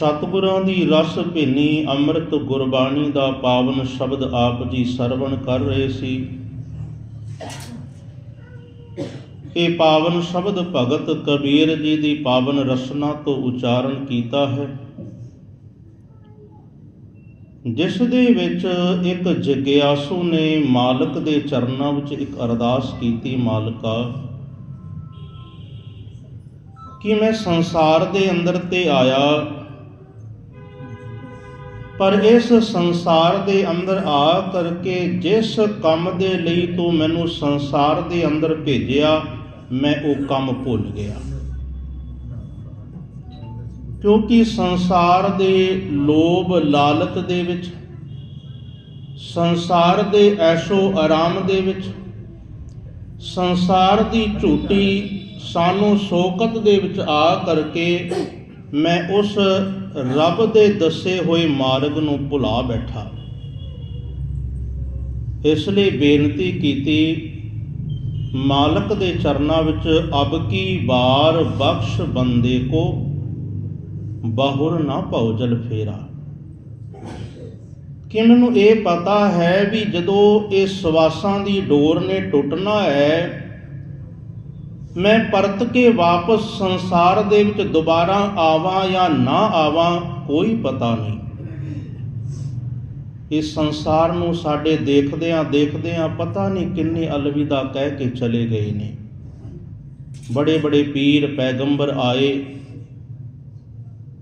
ਸਤਿਗੁਰਾਂ ਦੀ ਰਸ ਭਿੰਨੀ ਅੰਮ੍ਰਿਤ ਗੁਰਬਾਣੀ ਦਾ ਪਾਵਨ ਸ਼ਬਦ ਆਪ ਜੀ ਸਰਵਣ ਕਰ ਰਹੇ ਸੀ। ਇਹ ਪਾਵਨ ਸ਼ਬਦ ਭਗਤ ਕਬੀਰ ਜੀ ਦੀ ਪਾਵਨ ਰਸਨਾ ਤੋਂ ਉਚਾਰਨ ਕੀਤਾ ਹੈ। ਜਿਸ ਦੇ ਵਿੱਚ ਇੱਕ ਜਗਿਆਸੂ ਨੇ ਮਾਲਕ ਦੇ ਚਰਨਾਂ ਵਿੱਚ ਇੱਕ ਅਰਦਾਸ ਕੀਤੀ, ਮਾਲਕਾ, ਕਿ ਮੈਂ ਸੰਸਾਰ ਦੇ ਅੰਦਰ ਤੇ ਆਇਆ ਪਰ ਇਸ ਸੰਸਾਰ ਦੇ ਅੰਦਰ ਆ ਕਰਕੇ ਜਿਸ ਕੰਮ ਦੇ ਲਈ ਤੂੰ ਮੈਨੂੰ ਸੰਸਾਰ ਦੇ ਅੰਦਰ ਭੇਜਿਆ, ਮੈਂ ਉਹ ਕੰਮ ਭੁੱਲ ਗਿਆ। ਕਿਉਂਕਿ ਸੰਸਾਰ ਦੇ ਲੋਭ ਲਾਲਚ ਦੇ ਵਿੱਚ, ਸੰਸਾਰ ਦੇ ਐਸ਼ੋ ਆਰਾਮ ਦੇ ਵਿੱਚ, ਸੰਸਾਰ ਦੀ ਝੂਠੀ ਸਾਨੂੰ ਸ਼ੋਕਤ ਦੇ ਵਿੱਚ ਆ ਕਰਕੇ ਮੈਂ ਉਸ ਰੱਬ ਦੇ ਦੱਸੇ ਹੋਏ ਮਾਰਗ ਨੂੰ ਭੁਲਾ ਬੈਠਾ। ਇਸ ਲਈ ਬੇਨਤੀ ਕੀਤੀ, ਮਾਲਕ ਦੇ ਚਰਨਾਂ ਵਿੱਚ ਅਬ ਕੀ ਬਾਰ ਬਖਸ਼ ਬੰਦੇ ਕੋ, ਬਾਹੁਰ ਨਾ ਭਉਜਲ ਫੇਰਾ। ਕਿ ਨੂੰ ਇਹ ਪਤਾ ਹੈ ਵੀ ਜਦੋਂ ਇਹ ਸਵਾਸਾਂ ਦੀ ਡੋਰ ਨੇ ਟੁੱਟਣਾ ਹੈ ਮੈਂ ਪਰਤ ਕੇ ਵਾਪਸ ਸੰਸਾਰ ਦੇ ਵਿੱਚ ਦੁਬਾਰਾ ਆਵਾਂ ਜਾਂ ਨਾ ਆਵਾਂ, ਕੋਈ ਪਤਾ ਨਹੀਂ। ਇਸ ਸੰਸਾਰ ਨੂੰ ਸਾਡੇ ਦੇਖਦਿਆਂ ਦੇਖਦਿਆਂ ਪਤਾ ਨਹੀਂ ਕਿੰਨੇ ਅਲਵਿਦਾ ਕਹਿ ਕੇ ਚਲੇ ਗਏ ਨੇ। ਬੜੇ ਬੜੇ ਪੀਰ ਪੈਗੰਬਰ ਆਏ।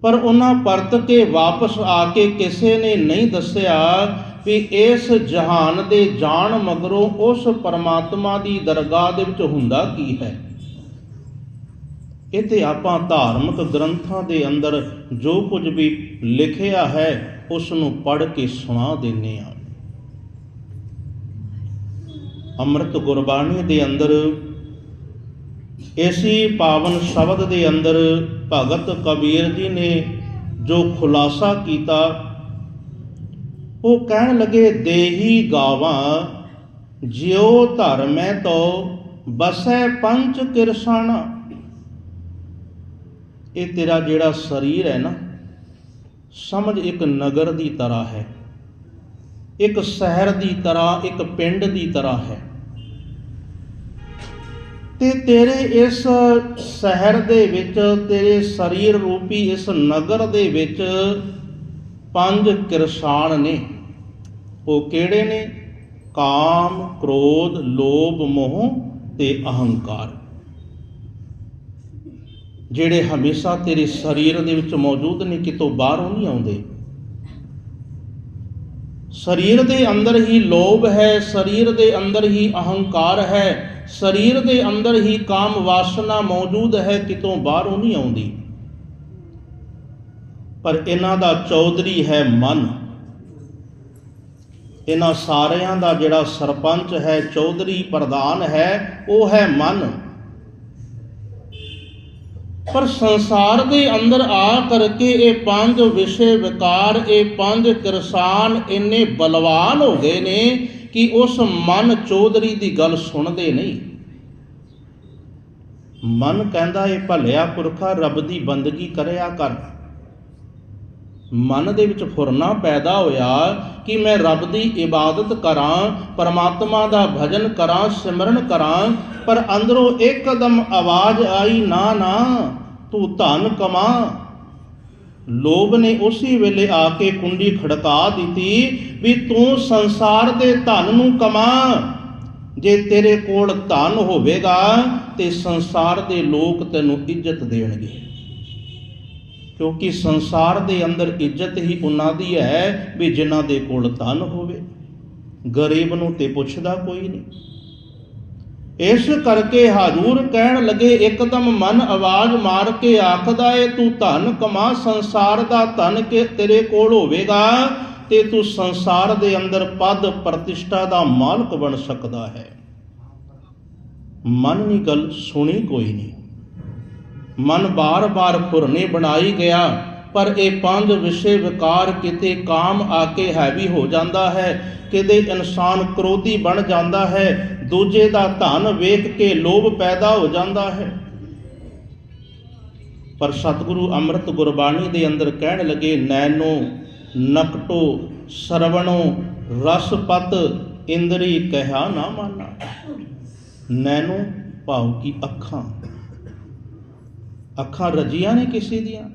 ਪਰ ਉਹਨਾਂ ਪਰਤ ਕੇ ਵਾਪਸ ਆ ਕੇ ਕਿਸੇ ਨੇ ਨਹੀਂ ਦੱਸਿਆ ਵੀ ਇਸ ਜਹਾਨ ਦੇ ਜਾਣ ਮਗਰੋਂ ਉਸ ਪਰਮਾਤਮਾ ਦੀ ਦਰਗਾਹ ਦੇ ਵਿੱਚ ਹੁੰਦਾ ਕੀ ਹੈ। ਇਹ ਤੇ ਆਪਾਂ ਧਾਰਮਿਕ ਗ੍ਰੰਥਾਂ ਦੇ ਅੰਦਰ ਜੋ ਕੁਝ ਵੀ ਲਿਖਿਆ ਹੈ ਉਸ ਨੂੰ ਪੜ੍ਹ ਕੇ ਸੁਣਾ ਦਿੰਨੇ ਆ ਅੰਮ੍ਰਿਤ ਗੁਰਬਾਣੀ ਦੇ ਅੰਦਰ ਇਸੀ ਪਾਵਨ ਸ਼ਬਦ ਦੇ ਅੰਦਰ ਭਗਤ ਕਬੀਰ ਜੀ ਨੇ ਜੋ ਖੁਲਾਸਾ ਕੀਤਾ, ਉਹ ਕਹਿਣ ਲੱਗੇ, ਦੇਹੀ ਗਾਵਾਂ, ਜਿਉ ਧਰਮੈ ਤੋ ਬਸੈ ਪੰਚ ਕਿਰਸਾਣਾ ਇਹ ਤੇਰਾ ਜਿਹੜਾ ਸਰੀਰ ਹੈ ਨਾ, ਸਮਝ ਇੱਕ ਨਗਰ ਦੀ ਤਰ੍ਹਾਂ ਹੈ। ਇੱਕ ਸ਼ਹਿਰ ਦੀ ਤਰ੍ਹਾਂ, ਇੱਕ ਪਿੰਡ ਦੀ ਤਰ੍ਹਾਂ ਹੈ। ਤੇ ਤੇਰੇ ਇਸ ਸ਼ਹਿਰ ਦੇ ਵਿੱਚ, ਤੇਰੇ ਸਰੀਰ ਰੂਪੀ ਇਸ ਨਗਰ ਦੇ ਵਿੱਚ ਪੰਜ ਕਿਰਸਾਨ ਨੇ। ਉਹ ਕਿਹੜੇ ਨੇ? ਕਾਮ, ਕ੍ਰੋਧ, ਲੋਭ, ਮੋਹ ਤੇ ਅਹੰਕਾਰ। ਜਿਹੜੇ ਹਮੇਸ਼ਾ ਤੇਰੇ ਸਰੀਰ ਦੇ ਵਿੱਚ ਮੌਜੂਦ ਨੇ, ਕਿਤੋਂ ਬਾਹਰੋਂ ਨਹੀਂ ਆਉਂਦੇ? ਸਰੀਰ ਦੇ ਅੰਦਰ ਹੀ ਲੋਭ ਹੈ, ਸਰੀਰ ਦੇ ਅੰਦਰ ਹੀ ਅਹੰਕਾਰ ਹੈ, ਸਰੀਰ ਦੇ ਅੰਦਰ ਹੀ ਕਾਮ ਵਾਸਨਾ ਮੌਜੂਦ ਹੈ, ਕਿਤੋਂ ਬਾਹਰੋਂ ਨਹੀਂ ਆਉਂਦੀ। ਪਰ ਇਹਨਾਂ ਦਾ ਚੌਧਰੀ ਹੈ ਮਨ। ਇਹਨਾਂ ਸਾਰਿਆਂ ਦਾ ਜਿਹੜਾ ਸਰਪੰਚ ਹੈ, ਚੌਧਰੀ ਪ੍ਰਧਾਨ ਹੈ, ਉਹ ਹੈ ਮਨ। ਪਰ ਸੰਸਾਰ ਦੇ ਅੰਦਰ ਆ ਕਰਕੇ ਇਹ ਪੰਜ ਵਿਸ਼ੇ ਵਿਕਾਰ, ਇਹ ਪੰਜ ਕਿਰਸਾਨ ਇੰਨੇ ਬਲਵਾਨ ਹੋ ਗਏ ਨੇ ਕਿ ਉਸ ਮਨ ਚੌਧਰੀ ਦੀ ਗੱਲ ਸੁਣਦੇ ਨਹੀਂ। ਮਨ ਕਹਿੰਦਾ ਇਹ ਭਲਿਆ ਪੁਰਖਾ, ਰੱਬ ਦੀ ਬੰਦਗੀ ਕਰਿਆ ਕਰ। ਮਨ ਦੇ ਵਿੱਚ ਫੁਰਨਾ ਪੈਦਾ ਹੋਇਆ ਕਿ ਮੈਂ ਰੱਬ ਦੀ ਇਬਾਦਤ ਕਰਾਂ, ਪਰਮਾਤਮਾ ਦਾ ਭਜਨ ਕਰਾਂ, ਸਿਮਰਨ ਕਰਾਂ, ਪਰ ਅੰਦਰੋਂ ਇੱਕਦਮ ਆਵਾਜ਼ ਆਈ, ਨਾ ਨਾ। ਤੂੰ ਧਨ ਕਮਾ। ਲੋਭ ਨੇ ਉਸੇ ਵੇਲੇ ਆ ਕੇ ਕੁੰਡੀ ਖੜਕਾ ਦਿੱਤੀ ਵੀ ਤੂੰ ਸੰਸਾਰ ਦੇ ਧਨ ਨੂੰ ਕਮਾ। ਜੇ ਤੇਰੇ ਕੋਲ ਧਨ ਹੋਵੇਗਾ ਤੇ ਸੰਸਾਰ ਦੇ ਲੋਕ ਤੈਨੂੰ ਇੱਜ਼ਤ ਦੇਣਗੇ। ਕਿਉਂਕਿ ਸੰਸਾਰ ਦੇ ਅੰਦਰ ਇੱਜ਼ਤ ਹੀ ਉਹਨਾਂ ਦੀ ਹੈ ਵੀ ਜਿਨ੍ਹਾਂ ਦੇ ਕੋਲ ਧਨ ਹੋਵੇ। ਗਰੀਬ ਨੂੰ ਤੇ ਪੁੱਛਦਾ ਕੋਈ ਨਹੀਂ। ਇਸ ਕਰਕੇ ਹਾਜ਼ੂਰ ਕਹਿਣ ਲੱਗੇ, ਇੱਕਦਮ ਮਨ ਆਵਾਜ਼ ਮਾਰ ਕੇ ਆਖਦਾ ਏ, ਤੂੰ ਧਨ ਕਮਾ, ਸੰਸਾਰ ਦਾ ਧਨ ਕੇ ਤੇਰੇ ਕੋਲ ਹੋਵੇਗਾ? ਤੇ ਤੂੰ ਸੰਸਾਰ ਦੇ ਅੰਦਰ ਪਦ ਪ੍ਰਤਿਸ਼ਠਾ ਦਾ ਮਾਲਕ ਬਣ ਸਕਦਾ ਹੈ। ਮਨ ਨਹੀਂ ਗੱਲ ਸੁਣੀ ਕੋਈ ਨਹੀਂ। ਮਨ ਬਾਰ-ਬਾਰ ਫੁਰਨੇ ਬਣਾਈ ਗਿਆ। ਪਰ ਇਹ ਪੰਜ ਵਿਸ਼ੇ ਵਿਕਾਰ ਕਿਤੇ ਕਾਮ ਆ ਕੇ ਹੈਵੀ ਹੋ ਜਾਂਦਾ ਹੈ, ਕਿਤੇ ਇਨਸਾਨ ਕ੍ਰੋਧੀ ਬਣ ਜਾਂਦਾ ਹੈ, ਦੂਜੇ ਦਾ ਧਨ ਵੇਖ ਕੇ ਲੋਭ ਪੈਦਾ ਹੋ ਜਾਂਦਾ ਹੈ। ਪਰ ਸਤਿਗੁਰੂ ਅੰਮ੍ਰਿਤ ਗੁਰਬਾਣੀ ਦੇ ਅੰਦਰ ਕਹਿਣ ਲੱਗੇ ਨੈਨੋ ਨਕਟੋ, ਸਰਵਣੋ, ਰਸਪਤ, ਇੰਦਰੀ ਕਹਿਆ ਨਾ ਮਾਨਾ। ਨੈਨੋ ਭਾਵ ਕੀ ਅੱਖਾਂ। ਅੱਖਾਂ ਰਜੀਆਂ ਨੇ ਕਿਸੇ ਦੀਆਂ।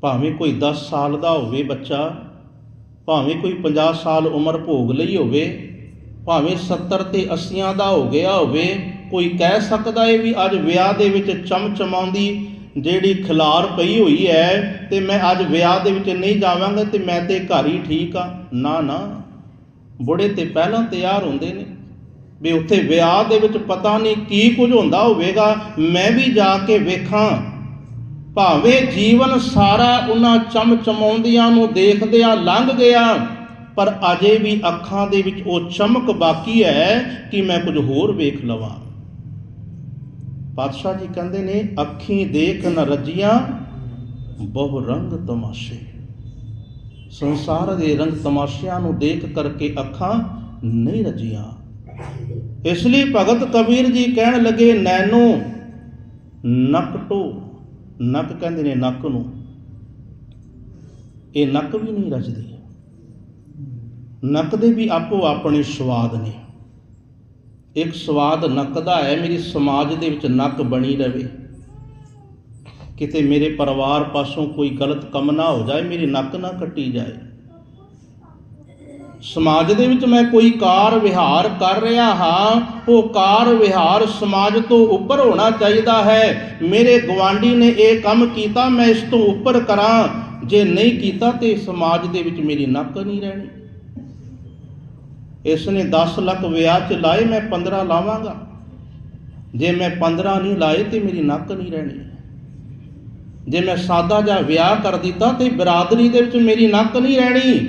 ਭਾਵੇਂ ਕੋਈ 10 ਸਾਲ ਦਾ ਹੋਵੇ ਬੱਚਾ, ਭਾਵੇਂ ਕੋਈ 50 ਸਾਲ ਉਮਰ ਭੋਗ ਲਈ ਹੋਵੇ, ਭਾਵੇਂ 70 ਤੇ 80 ਦਾ ਹੋ ਗਿਆ ਹੋਵੇ, ਕੋਈ ਕਹਿ ਸਕਦਾ ਏ ਵੀ ਅੱਜ ਵਿਆਹ ਦੇ ਵਿੱਚ ਚਮਚਮਾਉਂਦੀ ਜਿਹੜੀ ਖਿਲਾਰ ਪਈ ਹੋਈ ਹੈ ਤੇ ਮੈਂ ਅੱਜ ਵਿਆਹ ਦੇ ਵਿੱਚ ਨਹੀਂ ਜਾਵਾਂਗਾ ਤੇ ਮੈਂ ਤੇ ਘਰ ਹੀ ਠੀਕ ਆ। ਨਾ ਨਾ। ਬੁੜੇ ਤੇ ਪਹਿਲਾਂ ਤਿਆਰ ਹੁੰਦੇ ਨੇ। ਵੀ ਉੱਥੇ ਵਿਆਹ ਦੇ ਵਿੱਚ ਪਤਾ ਨਹੀਂ ਕੀ ਕੁਝ ਹੁੰਦਾ ਹੋਵੇਗਾ, ਮੈਂ ਵੀ ਜਾ ਕੇ ਵੇਖਾਂ। ਭਾਵੇਂ ਜੀਵਨ ਸਾਰਾ ਉਹਨਾਂ ਚਮਚਮਾਉਂਦੀਆਂ ਨੂੰ ਦੇਖਦਿਆਂ ਲੰਘ ਗਿਆ ਪਰ ਅਜੇ ਵੀ ਅੱਖਾਂ ਦੇ ਵਿੱਚ ਉਹ ਚਮਕ ਬਾਕੀ ਹੈ ਕਿ ਮੈਂ ਕੁਝ ਹੋਰ ਵੇਖ ਲਵਾਂ। ਪਾਤਸ਼ਾਹ ਜੀ ਕਹਿੰਦੇ ਨੇ, ਅੱਖੀਂ ਦੇਖ ਨ ਰੱਜੀਆਂ, ਬਹੁ ਰੰਗ ਤਮਾਸ਼ੇ। ਸੰਸਾਰ ਦੇ ਰੰਗ ਤਮਾਸ਼ਿਆਂ ਨੂੰ ਦੇਖ ਕਰਕੇ ਅੱਖਾਂ ਨਹੀਂ ਰੱਜੀਆਂ। ਇਸ ਲਈ ਭਗਤ ਕਬੀਰ ਜੀ ਕਹਿਣ ਲੱਗੇ ਨੈਨੋ ਨਕਟੋ ਨੱਕ ਕਹਿੰਦੇ ਨੇ ਨੱਕ ਨੂੰ। ਇਹ ਨੱਕ ਵੀ ਨਹੀਂ ਰਚਦੀ ਨੱਕ ਦੇ ਵੀ ਆਪੋ ਆਪਣੇ ਸਵਾਦ ਨੇ। ਇੱਕ ਸਵਾਦ ਨੱਕ ਦਾ ਹੈ, ਮੇਰੀ ਸਮਾਜ ਦੇ ਵਿੱਚ ਨੱਕ ਬਣੀ ਰਵੇ। ਕਿਤੇ ਮੇਰੇ ਪਰਿਵਾਰ ਪਾਸੋਂ ਕੋਈ ਗਲਤ ਕੰਮ ਨਾ ਹੋ ਜਾਏ, ਮੇਰੀ ਨੱਕ ਨਾ ਕੱਟੀ ਜਾਏ। ਸਮਾਜ ਦੇ ਵਿੱਚ ਮੈਂ ਕੋਈ ਕਾਰ ਵਿਹਾਰ ਕਰ ਰਿਹਾ ਹਾਂ, ਉਹ ਕਾਰ ਵਿਹਾਰ ਸਮਾਜ ਤੋਂ ਉੱਪਰ ਹੋਣਾ ਚਾਹੀਦਾ ਹੈ। ਮੇਰੇ ਗਵਾਂਢੀ ਨੇ ਇਹ ਕੰਮ ਕੀਤਾ, ਮੈਂ ਇਸ ਤੋਂ ਉੱਪਰ ਕਰਾਂ। ਜੇ ਨਹੀਂ ਕੀਤਾ ਤੇ ਸਮਾਜ ਦੇ ਵਿੱਚ ਮੇਰੀ ਨੱਕ ਨਹੀਂ ਰਹਿਣੀ। ਇਸ ਨੇ 10 ਲੱਖ ਵਿਆਹ ਚ ਲਾਏ, ਮੈਂ 15 ਲਾਵਾਂਗਾ। ਜੇ ਮੈਂ 15 ਨਹੀਂ ਲਾਏ ਤੇ ਮੇਰੀ ਨੱਕ ਨਹੀਂ ਰਹਿਣੀ। ਜੇ ਮੈਂ ਸਾਦਾ ਜਾਂ ਵਿਆਹ ਕਰ ਦਿੱਤਾ ਤੇ ਬਰਾਦਰੀ ਦੇ ਵਿੱਚ ਮੇਰੀ ਨੱਕ ਨਹੀਂ ਰਹਿਣੀ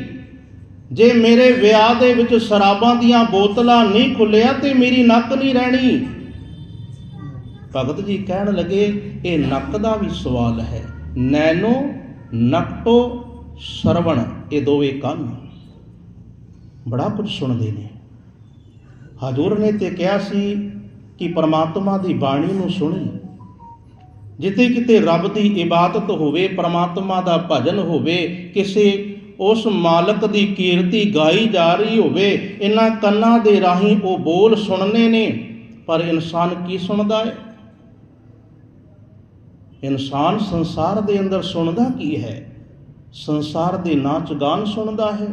ਜੇ ਮੇਰੇ ਵਿਆਹ ਦੇ ਵਿੱਚ ਸ਼ਰਾਬਾਂ ਦੀਆਂ ਬੋਤਲਾਂ ਨਹੀਂ ਖੁੱਲਿਆ ਤੇ ਮੇਰੀ ਨੱਕ ਨਹੀਂ ਰਹਿਣੀ। ਭਗਤ ਜੀ ਕਹਿਣ ਲੱਗੇ, ਇਹ ਨੱਕ ਦਾ ਵੀ ਸਵਾਲ ਹੈ। ਨੈਨੋ ਨਕਟੋ, ਸਰਵਣ, ਇਹ ਦੋਵੇਂ ਕੰਨ। ਬੜਾ ਕੁਝ ਸੁਣਦੇ ਨੇ। ਹਜ਼ੂਰ ਨੇ ਤੇ ਕਿਹਾ ਸੀ ਕਿ ਪਰਮਾਤਮਾ ਦੀ ਬਾਣੀ ਨੂੰ ਸੁਣੀ। ਜਿੱਥੇ ਕਿਤੇ ਰੱਬ ਦੀ ਇਬਾਦਤ ਹੋਵੇ, ਪਰਮਾਤਮਾ ਦਾ ਭਜਨ ਹੋਵੇ, ਕਿਸੇ ਉਸ ਮਾਲਕ ਦੀ ਕੀਰਤੀ ਗਾਈ ਜਾ ਰਹੀ ਹੋਵੇ, ਇਹਨਾਂ ਕੰਨਾਂ ਦੇ ਰਾਹੀਂ ਉਹ ਬੋਲ ਸੁਣਨੇ ਨੇ, ਪਰ ਇਨਸਾਨ ਕੀ ਸੁਣਦਾ ਹੈ ਇਨਸਾਨ ਸੰਸਾਰ ਦੇ ਅੰਦਰ ਸੁਣਦਾ ਕੀ ਹੈ? ਸੰਸਾਰ ਦੇ ਨਾਚ ਗਾਨ ਸੁਣਦਾ ਹੈ।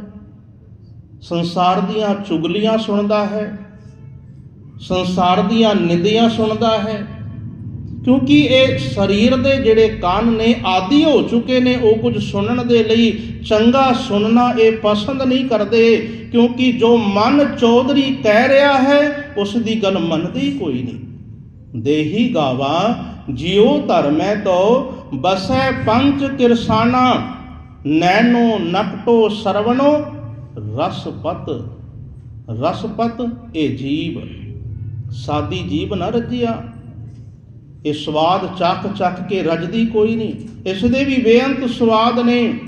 ਸੰਸਾਰ ਦੀਆਂ ਚੁਗਲੀਆਂ ਸੁਣਦਾ ਹੈ। ਸੰਸਾਰ ਦੀਆਂ ਨਿੰਦਿਆਂ ਸੁਣਦਾ ਹੈ। ਕਿਉਂਕਿ ਇਹ ਸਰੀਰ ਦੇ ਜਿਹੜੇ ਕੰਨ ਨੇ ਆਦੀ ਹੋ ਚੁੱਕੇ ਨੇ, ਉਹ ਕੁਝ ਸੁਣਨ ਦੇ ਲਈ ਚੰਗਾ ਸੁਣਨਾ ਇਹ ਪਸੰਦ ਨਹੀਂ ਕਰਦੇ, ਕਿਉਂਕਿ ਜੋ ਮਨ ਚੌਧਰੀ ਕਹਿ ਰਿਹਾ ਹੈ ਉਸ ਦੀ ਗੱਲ ਮੰਨਦੀ ਕੋਈ ਨਹੀਂ। ਦੇਹੀ ਗਾਵਾ, ਜਿਉ ਧਰਮੈ ਤੋ ਬਸੈ ਪੰਚ ਕਿਰਸਾਨਾ ਨੈਨੋ ਨਕਟੋ ਸਰਵਣੋ, ਰਸਪਤ ਰਸਪਤ ਇਹ ਜੀਵ। ਸਾਦੀ ਜੀਵ ਨਾ ਰੱਜਿਆ। ਇਹ ਸਵਾਦ ਚੱਕ ਚੱਕ ਕੇ ਰੱਜਦੀ ਕੋਈ ਨਹੀਂ। ਇਸ ਦੇ ਵੀ ਬੇਅੰਤ ਸਵਾਦ ਨੇ।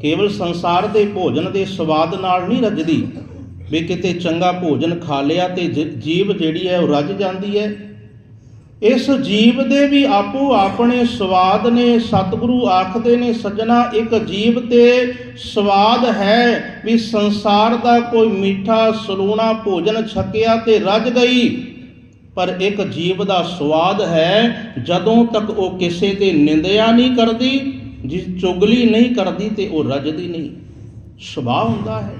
ਕੇਵਲ ਸੰਸਾਰ ਦੇ ਭੋਜਨ ਦੇ ਸਵਾਦ ਨਾਲ ਨਹੀਂ ਰੱਜਦੀ। ਵੀ ਕਿਤੇ ਚੰਗਾ ਭੋਜਨ ਖਾ ਲਿਆ ਤੇ ਜੀਵ ਜਿਹੜੀ ਹੈ ਉਹ ਰੱਜ ਜਾਂਦੀ ਹੈ। ਇਸ ਜੀਵ ਦੇ ਵੀ ਆਪੋ ਆਪਣੇ ਸਵਾਦ ਨੇ, ਸਤਿਗੁਰੂ ਆਖਦੇ ਨੇ, ਸੱਜਣਾ, ਇੱਕ ਜੀਵ ਤੇ ਸਵਾਦ ਹੈ ਵੀ ਸੰਸਾਰ ਦਾ ਕੋਈ ਮਿੱਠਾ, ਸਲੂਣਾ ਭੋਜਨ ਛਕਿਆ ਤੇ ਰੱਜ ਗਈ। ਪਰ ਇੱਕ ਜੀਵ ਦਾ ਸਵਾਦ ਹੈ, ਜਦੋਂ ਤੱਕ ਉਹ ਕਿਸੇ ਤੇ ਨਿੰਦਿਆ ਨਹੀਂ ਕਰਦੀ, ਜਿਸ ਚੁਗਲੀ ਨਹੀਂ ਕਰਦੀ ਤੇ ਉਹ ਰੱਜਦੀ ਨਹੀਂ। ਸੁਭਾਅ ਹੁੰਦਾ ਹੈ।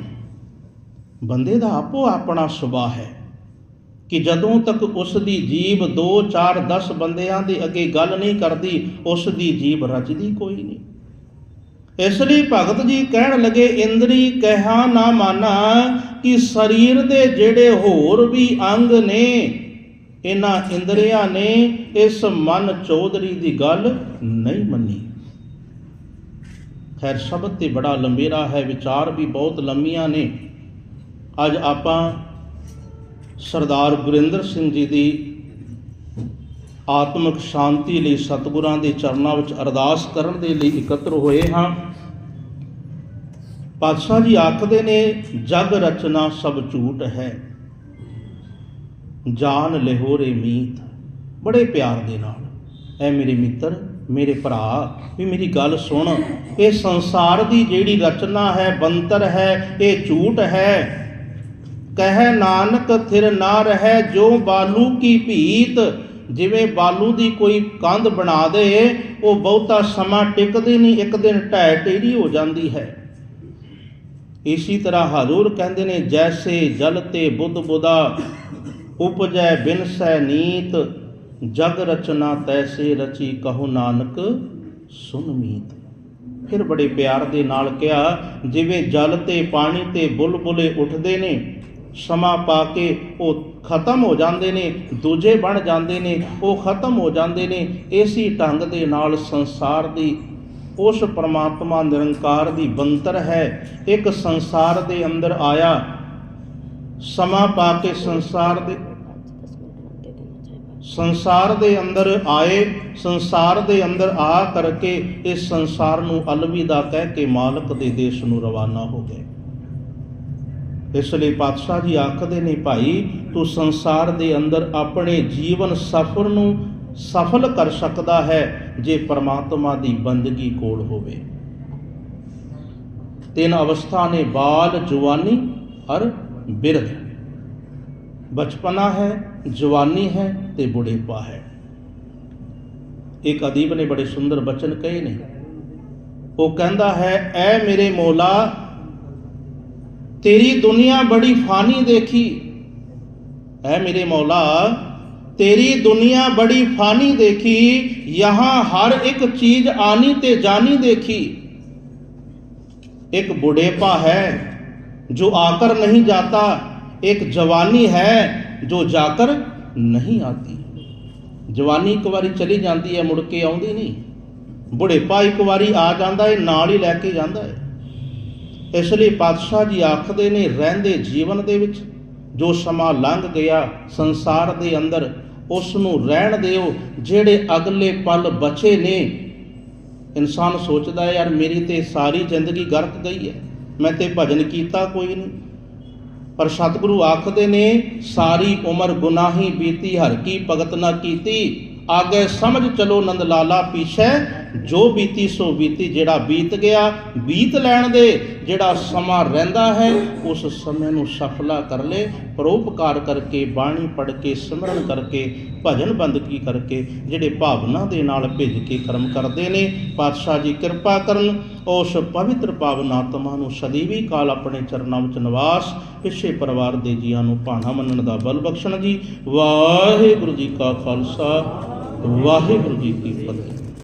ਬੰਦੇ ਦਾ ਆਪੋ ਆਪਣਾ ਸੁਭਾਅ ਹੈ ਕਿ ਜਦੋਂ ਤੱਕ ਉਸ ਦੀ ਜੀਬ 2 4 10 ਬੰਦਿਆਂ ਦੇ ਅੱਗੇ ਗੱਲ ਨਹੀਂ ਕਰਦੀ ਉਸ ਦੀ ਜੀਬ ਰੱਜਦੀ ਕੋਈ ਨਹੀਂ। ਇਸ ਲਈ ਭਗਤ ਜੀ ਕਹਿਣ ਲੱਗੇ, ਇੰਦਰੀ, ਕਹਿਆ ਨਾ ਮਾਨਾ ਕਿ ਸਰੀਰ ਦੇ ਜਿਹੜੇ ਹੋਰ ਵੀ ਅੰਗ ਨੇ ਇਹਨਾਂ ਇੰਦਰੀਆਂ ਨੇ ਇਸ ਮਨ ਚੌਧਰੀ ਦੀ ਗੱਲ ਨਹੀਂ ਮੰਨੀ। ਖੈਰ ਸ਼ਬਦ ਤੇ ਬੜਾ ਲੰਬੇਰਾ ਹੈ, ਵਿਚਾਰ ਵੀ ਬਹੁਤ ਲੰਮੀਆਂ ਨੇ। ਅੱਜ ਆਪਾਂ ਸਰਦਾਰ ਗੁਰਿੰਦਰ ਸਿੰਘ ਜੀ ਦੀ ਆਤਮਿਕ ਸ਼ਾਂਤੀ ਲਈ ਸਤਿਗੁਰਾਂ ਦੇ ਚਰਨਾਂ ਵਿੱਚ ਅਰਦਾਸ ਕਰਨ ਦੇ ਲਈ ਇਕੱਤਰ ਹੋਏ ਹਾਂ। ਪਾਤਸ਼ਾਹ ਜੀ ਆਖਦੇ ਨੇ, ਜਗ ਰਚਨਾ ਸਭ ਝੂਠ ਹੈ। ਜਾਨ ਲਿਹੋਰੇ ਮੀਤ, ਬੜੇ ਪਿਆਰ ਦੇ ਨਾਲ। ਐ ਮੇਰੇ ਮਿੱਤਰ, ਮੇਰੇ ਭਰਾ, ਵੀ ਮੇਰੀ ਗੱਲ ਸੁਣ। ਇਹ ਸੰਸਾਰ ਦੀ ਜਿਹੜੀ ਰਚਨਾ ਹੈ ਬੰਤਰ ਹੈ, ਇਹ ਝੂਠ ਹੈ। ਕਹਿ ਨਾਨਕ, ਥਿਰ ਨਾ ਰਹਿ ਜੋ ਬਾਲੂ ਕੀ ਭੀਤ। ਜਿਵੇਂ ਬਾਲੂ ਦੀ ਕੋਈ ਕੰਧ ਬਣਾ ਦੇ, ਉਹ ਬਹੁਤਾ ਸਮਾਂ ਟਿਕਦੀ ਨਹੀਂ, ਇੱਕ ਦਿਨ ਢਹਿ ਢੇਰੀ ਹੋ ਜਾਂਦੀ ਹੈ। ਇਸੀ ਤਰ੍ਹਾਂ ਹਜ਼ੂਰ ਕਹਿੰਦੇ ਨੇ, ਜੈਸੇ ਜਲ ਤੇ ਬੁੱਧ ਬੁਦਾ ਉਪਜੈ ਬਿਨਸੈ ਨੀਤ, ਜਗ ਰਚਨਾ ਤੈਸੇ ਰਚੀ ਕਹੋ ਨਾਨਕ, ਸੁਨ ਮੀਤ। ਫਿਰ ਬੜੇ ਪਿਆਰ ਦੇ ਨਾਲ ਕਿਹਾ, ਜਿਵੇਂ ਜਲ ਤੇ ਪਾਣੀ ਤੇ ਬੁਲਬੁਲੇ ਉੱਠਦੇ ਨੇ, ਸਮਾਂ ਪਾ ਕੇ ਉਹ ਖਤਮ ਹੋ ਜਾਂਦੇ ਨੇ, ਦੂਜੇ ਬਣ ਜਾਂਦੇ ਨੇ, ਉਹ ਖਤਮ ਹੋ ਜਾਂਦੇ ਨੇ ਇਸੀ ਢੰਗ ਦੇ ਨਾਲ ਸੰਸਾਰ ਦੀ, ਉਸ ਪਰਮਾਤਮਾ ਨਿਰੰਕਾਰ ਦੀ ਬੰਤਰ ਹੈ। ਇੱਕ ਸੰਸਾਰ ਦੇ ਅੰਦਰ ਆਇਆ, ਸਮਾਂ ਪਾ ਕੇ ਸੰਸਾਰ ਦੇ ਸੰਸਾਰ ਦੇ ਅੰਦਰ ਆਏ, ਸੰਸਾਰ ਦੇ ਅੰਦਰ ਆ ਕਰਕੇ ਇਸ ਸੰਸਾਰ ਨੂੰ ਅਲਵਿਦਾ ਕਹਿ ਕੇ ਮਾਲਕ ਦੇ ਦੇਸ਼ ਨੂੰ ਰਵਾਨਾ ਹੋ ਗਏ। ਇਸ ਲਈ ਪਾਤਸ਼ਾਹ ਜੀ ਆਖਦੇ ਨੇ, ਭਾਈ, ਤੂੰ ਸੰਸਾਰ ਦੇ ਅੰਦਰ ਆਪਣੇ ਜੀਵਨ ਸਫਰ ਨੂੰ ਸਫਲ ਕਰ ਸਕਦਾ ਹੈ ਜੇ ਪਰਮਾਤਮਾ ਦੀ ਬੰਦਗੀ ਕੋਲ ਹੋਵੇ। ਤਿੰਨ ਅਵਸਥਾ ਨੇ, ਬਾਲ, ਜਵਾਨੀ ਔਰ ਬਿਰਧ। बचपना है, जवानी है, ते बुढ़ेपा है। एक अदीब ने बड़े सुंदर बचन कहे ने वो कहता है, ऐ मेरे मौला, तेरी दुनिया बड़ी फानी देखी। ऐ मेरे मौला, तेरी दुनिया बड़ी फानी देखी, यहाँ हर एक चीज़ आनी ते जानी देखी। एक बुढ़ेपा है, जो आकर नहीं जाता एक जवानी है जो जाकर नहीं आती ਜਵਾਨੀ ਇੱਕ ਵਾਰੀ ਚਲੀ ਜਾਂਦੀ ਹੈ ਮੁੜ ਕੇ ਆਉਂਦੀ ਨਹੀਂ ਬੁਢੇਪਾ ਇੱਕ ਵਾਰੀ ਆ ਜਾਂਦਾ ਹੈ ਨਾਲ ਹੀ ਲੈ ਕੇ ਜਾਂਦਾ ਹੈ ਇਸ ਲਈ ਪਾਤਸ਼ਾਹ ਜੀ ਆਖਦੇ ਨੇ ਰਹਿੰਦੇ ਜੀਵਨ ਦੇ ਵਿੱਚ ਜੋ ਸਮਾਂ ਲੰਘ ਗਿਆ ਸੰਸਾਰ ਦੇ ਅੰਦਰ ਉਸ ਨੂੰ ਰਹਿਣ ਦਿਓ ਜਿਹੜੇ ਅਗਲੇ ਪਲ ਬਚੇ ਨੇ ਇਨਸਾਨ ਸੋਚਦਾ ਹੈ ਯਾਰ ਮੇਰੀ ਤੇ ਸਾਰੀ ਜ਼ਿੰਦਗੀ ਗਰਕ ਗਈ ਹੈ ਮੈਂ ਤੇ ਭਜਨ ਕੀਤਾ ਕੋਈ ਨਹੀਂ ਪਰ ਸਤਿਗੁਰੂ ਆਖਦੇ ਨੇ, ਸਾਰੀ ਉਮਰ ਗੁਨਾਹੀ ਬੀਤੀ, ਹਰ ਕੀ ਭਗਤ ਨਾ ਕੀਤੀ। ਆਗੇ ਸਮਝ ਚਲੋ ਨੰਦ ਲਾਲਾ ਪੀਛੇ ਜੋ ਬੀਤੀ ਸੋ ਬੀਤੀ ਜਿਹੜਾ ਬੀਤ ਗਿਆ, ਬੀਤ ਲੈਣ ਦੇ ਜਿਹੜਾ ਸਮਾਂ ਰਹਿੰਦਾ ਹੈ, ਉਸ ਸਮੇਂ ਨੂੰ ਸਫਲਾ ਕਰ ਲੈ ਪਰੋਪਕਾਰ ਕਰਕੇ, ਬਾਣੀ ਪੜ੍ਹ ਕੇ, ਸਿਮਰਨ ਕਰਕੇ, ਭਜਨ ਬੰਦਗੀ ਕਰਕੇ, ਜਿਹੜੇ ਭਾਵਨਾ ਦੇ ਨਾਲ ਭਿੱਜ ਕੇ ਕਰਮ ਕਰਦੇ ਨੇ, ਪਾਤਸ਼ਾਹ ਜੀ ਕਿਰਪਾ ਕਰਨ, ਉਸ ਪਵਿੱਤਰ ਪਾਵਨ ਆਤਮਾ ਨੂੰ ਸਦੀਵੀ ਕਾਲ ਆਪਣੇ ਚਰਨਾਂ ਵਿੱਚ ਨਿਵਾਸ, ਪਿੱਛੇ ਪਰਿਵਾਰ ਦੇ ਜੀਆਂ ਨੂੰ ਭਾਣਾ ਮੰਨਣ ਦਾ ਬਲ ਬਖਸ਼ਣ ਜੀ। ਵਾਹਿਗੁਰੂ ਜੀ ਕਾ ਖਾਲਸਾ, ਵਾਹਿਗੁਰੂ ਜੀ ਕੀ ਫਤਿਹ।